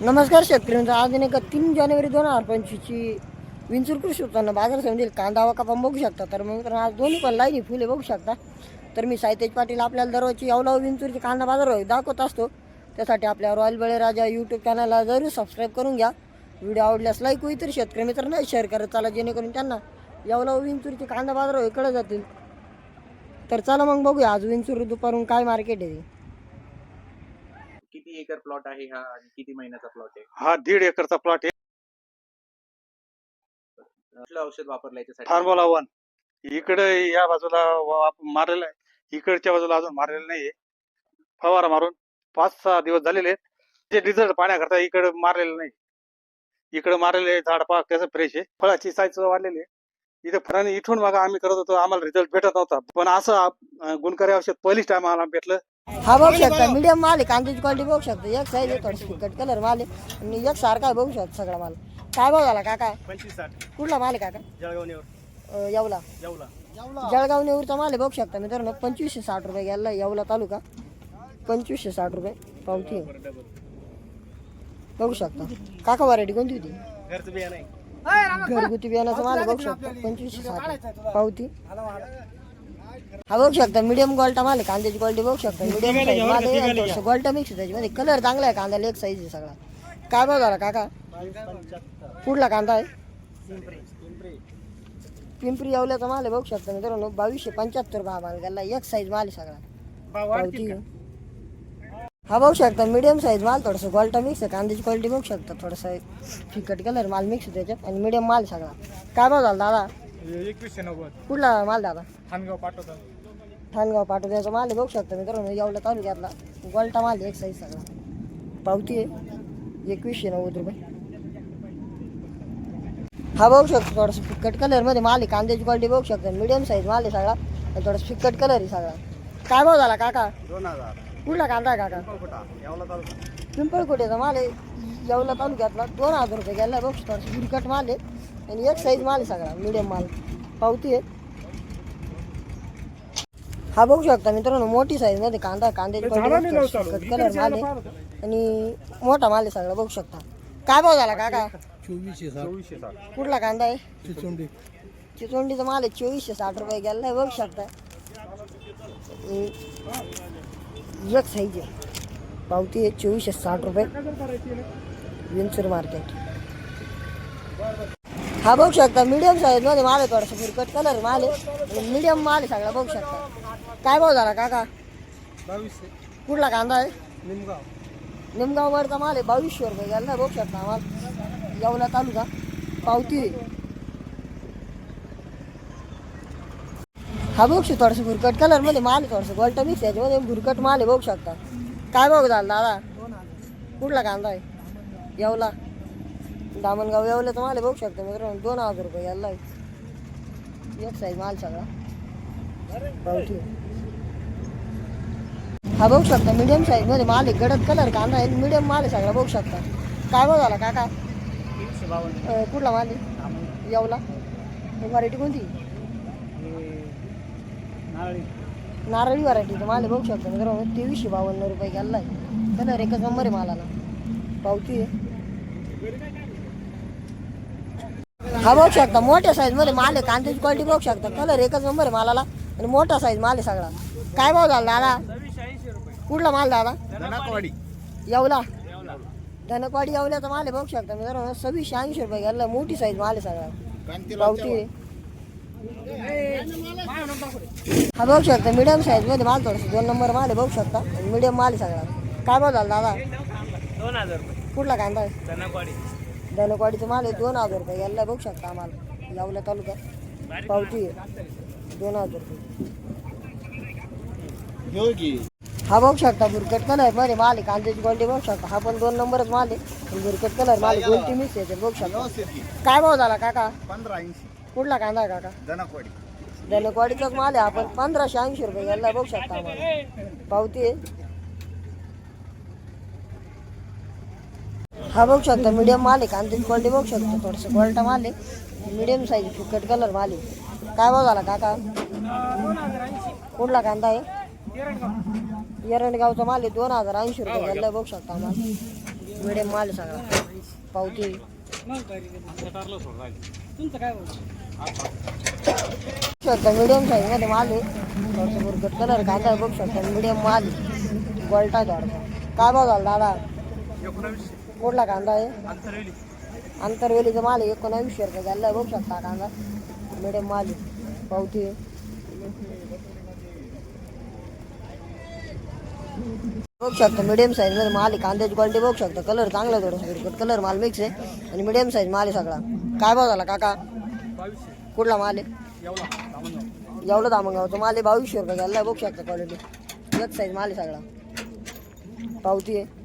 नमस्कार शेतकरी मित्र आज नाही का तीन जानेवारी दोन हजार पंचवीसची विंचूर कृषी उत्पन्न बाजार समजेल कांदा व कापा बघू शकता. तर मग मित्रांनो, आज दोन्ही पण लाईनी फुले बघू शकता. तर मी साहितेज पाटील आपल्याला दररोजची यावला विंचूरची कांदा बाजार दाखवत असतो. त्यासाठी आपल्या रॉयल बळीराजा यूट्यूब चॅनलला जरूर सबस्क्राईब करून घ्या. व्हिडिओ आवडल्यास लाईक होईल तर शेतकरी मित्रांना शेअर करत चला जेणेकरून त्यांना यावला विंचूरची कांदा बाजार होय जातील. तर चला मग बघूया आज विंचूर दुपारून काय मार्केट आहे. किती एकर प्लॉट आहे हा आणि किती महिन्याचा प्लॉट आहे? हा दीड एकरचा प्लॉट आहे. कुठलं औषध वापरलं याच्यासाठी? फार्मोला वन इकडे या बाजूला मारलेलं आहे. इकडच्या बाजूला अजून मारलेलं नाहीये. फवारा मारून पाच सहा दिवस झालेले आहेत. ते रिझल्ट पाहण्याकरता इकडे मारलेलं नाही. इकडे मारलेले झाड पाक त्याचं फ्रेश आहे. फळाची साईज वाढलेली आहे. इथे फळाने इथून बघा आम्ही करत होतो. आम्हाला रिझल्ट भेटत नव्हता. पण असं आप- अं, गुणकारी औषध पहिलीच टाइम आम्हाला भेटलं. हा बघू शकता. मीडियम माल आहे कांद्याची क्वालिटी बघू शकता. एक साईज आहे थोडं फिकट कलर माल आहे आणि एक सारखा आहे बघू शकता सगळा माल. काय भाव झाला काका? पंचवीस साठ. कुठला माल आहे काका? जळगावनेवर अं, येवला. येवला. जळगाव नेऊरचा माल आहे बघू शकता मित्रांनो. पंचवीसशे साठ रुपये गेला येवला तालुका. पंचवीसशे साठ रुपये पावती आहे. बघू शकता. काका व्हरायटी कोणती होती? घरचं घरगुती बियाणाचा माल आहे बघू शकता. पंचवीसशे साठ पावती हा बघू शकता मीडियम क्वालिटी माल आहे कांद्याची क्वालिटी बघू शकता. मीडियम क्वालिटी मिक्स त्याच्यामध्ये कलर चांगला आहे कांद्याला एक साईज आहे सगळा. काय भाव झाला काका? कुठला कांदा आहे? पिंपरी येवल्याचा माल आहे बघू शकता मित्रांनो. बावीसशे पंच्याहत्तर हा माल गेला एक साईज माल आहे सगळा. हा बघू शकता मीडियम साईज माल थोडंसं क्वालिटी मिक्स आहे. कांद्याची क्वालिटी बघू शकता थोडंसं फिकट कलर माल मिक्स त्याच्यात. आणि मीडियम माल सगळा. काय भाव झाला दादा? एकवीसशे नव्वद. कुठला माल दादा? खानगाव पाठवतो ठाणगाव पाटोद्याचा माल आहे बघू शकता मित्रांनो एवढ्या तालुक्यातला. गोल्टा माल आहे एक साईज सगळा. पावती आहे एकवीसशे नव्वद रुपये. हा बघू शकतो थोडंसं फिक्कट कलरमध्ये माल आहे कांद्याची क्वालिटी बघू शकता. मीडियम साईज माल आहे सगळा आणि थोडंसं फिक्कट कलर आहे सगळा. काय भाव झाला काका? दोन हजार. कुठला कांदा आहे काका? कुठा येवला तालुका. पिंपळकोट्याचा माल आहे. येवला तालुक्यातला दोन हजार रुपये गेला बघ फिरकट माल आहे. आणि एक साईज माल आहे सगळा मीडियम माल. पावती आहे. हा बघू शकता मित्रांनो मोठी साईजमध्ये कांदा कांद्याची quality कलर माल आहे. आणि मोठा माल आहे सगळा बघू शकता. काय भाव झाला काका? चोवीसशे चोवीसशे साठ. कुठला कांदा आहे? चिचोंडी. चिचोंडीचा माल आहे चोवीसशे साठ रुपये गेला आहे बघू शकता. एक साईज आहे. पावती आहे चोवीसशे साठ रुपये. विंचूर मार्केट. हा बघू शकता मीडियम साईजमध्ये माल आहे थोडासा फिरकट कलर माल आहे. मीडियम माल आहे सगळा बघू शकता. काय भाव झाला काका? बावीसशे. कुठला कांदा आहे? निमगाव. निमगाववरचा माल आहे बावीसशे रुपये गेला बघू शकता माल. येवला तालुका पावती. हा बघू शकतो थोडंसं भुरकट कलरमध्ये माल आहे थोडंसं गोल्ट मिक्स याच्यामध्ये भुरकट माल आहे बघू शकता. काय बघ झालं दादा? कुठला कांदा आहे? येवला. दामणगाव येवल्याचा माल आहे बघू शकता मित्रांनो दोन हजार रुपये यायला. एक साईज माल सगळा. हा बघू शकता मीडियम साईजमध्ये माल आहे गडद कलर कांदा आहे मीडियम माल आहे सगळा बघू शकता. काय बघ झाला काका? कुठला माल आहे? येवला. व्हरायटी कोणती? नारळी. व्हरायटीचं माल बघू शकता मित्रांनो तेवीसशे बावन्न रुपये गेला आहे. कलर एकच नंबर आहे मालाला. पावती आहे. हा बघू शकता. मोठ्या साईजमध्ये माल आहे. कांद्याची क्वालिटी बघू शकता. कलर एकच नंबर आहे मालाला. आणि मोठा साईज माल आहे सगळा. काय भाव झाला दादा? कुठला माल दादा? धनाकवाडी. येवला? धनकवाडी येवल्याचा माल आहे बघू शकता. मित्रांनो सव्वीसशे ऐंशी रुपये गेला मोठी साईज माल आहे सगळा. पावती आहे. हा बघू शकता. मीडियम साईजमध्ये माल थोडंसं. दोन नंबर माल आहे बघू शकता. मीडियम माल आहे सगळा. काय भाव झाला दादा? दोन हजार रुपये. कुठला कांदा आहे? धनाकवाडी. धनकवाडीचा माल आहे दोन हजार रुपये. यायला बघू शकता आम्हाला. यावला तालुका पावती आहे. दोन हजार रुपये. हा बघू शकता बुरकट कलरमध्ये माल आहे. कांद्याची क्वालिटी बघू शकता. हा पण दोन नंबरच माल आहे. बुरकट कलर माल आहे. गोलटी मिक्स आहे बघू शकता. काय भाव झाला काका? पंधरा ऐंशी. कुठला कांदा आहे काका? धनाकवाडी. धनकवाडीचाच माल आहे. आपण पंधराशे ऐंशी रुपये. यायला बघू शकता आम्हाला. पावती आहे. हा बघू शकता मीडियम माल आहे कांद्याची क्वालिटी बघू शकता. थोडंसं क्वालिटी माल आहे मीडियम साईज फिकट कलर माल आहे काय भाव झाला काका? कुठला कांदा आहे? येरणगावचा माल आहे दोन हजार ऐंशी रुपये यायला बघू शकता आम्हाला. मिडियम माल आहे सगळा. पावती. बघू शकता मिडियम साईजमध्ये माल आहे थोडंसं बुरकट कलर कांदा बघू शकता. मिडियम माल आहे गोल्टा काय भाव झाला दादा? कुठला कांदा आहे? आंतरवेलीचा माल आहे एकोणावीसशे रुपये झाला. बघू शकता कांदा. मिडियम माल पावती. आहे बघू शकता मिडियम साईजमध्ये माल आहे कांद्याची क्वालिटी बघू शकता. कलर चांगला हिरकट कलर माल मिक्स आहे. आणि मिडियम साईज माल आहे सगळा. काय भाव झाला काका? कुठला माल आहे? एवढं दामगावचं माल आहे बावीसशे रुपये झाला. बघू शकता क्वालिटी एक साईज माल आहे सगळा. पावती आहे.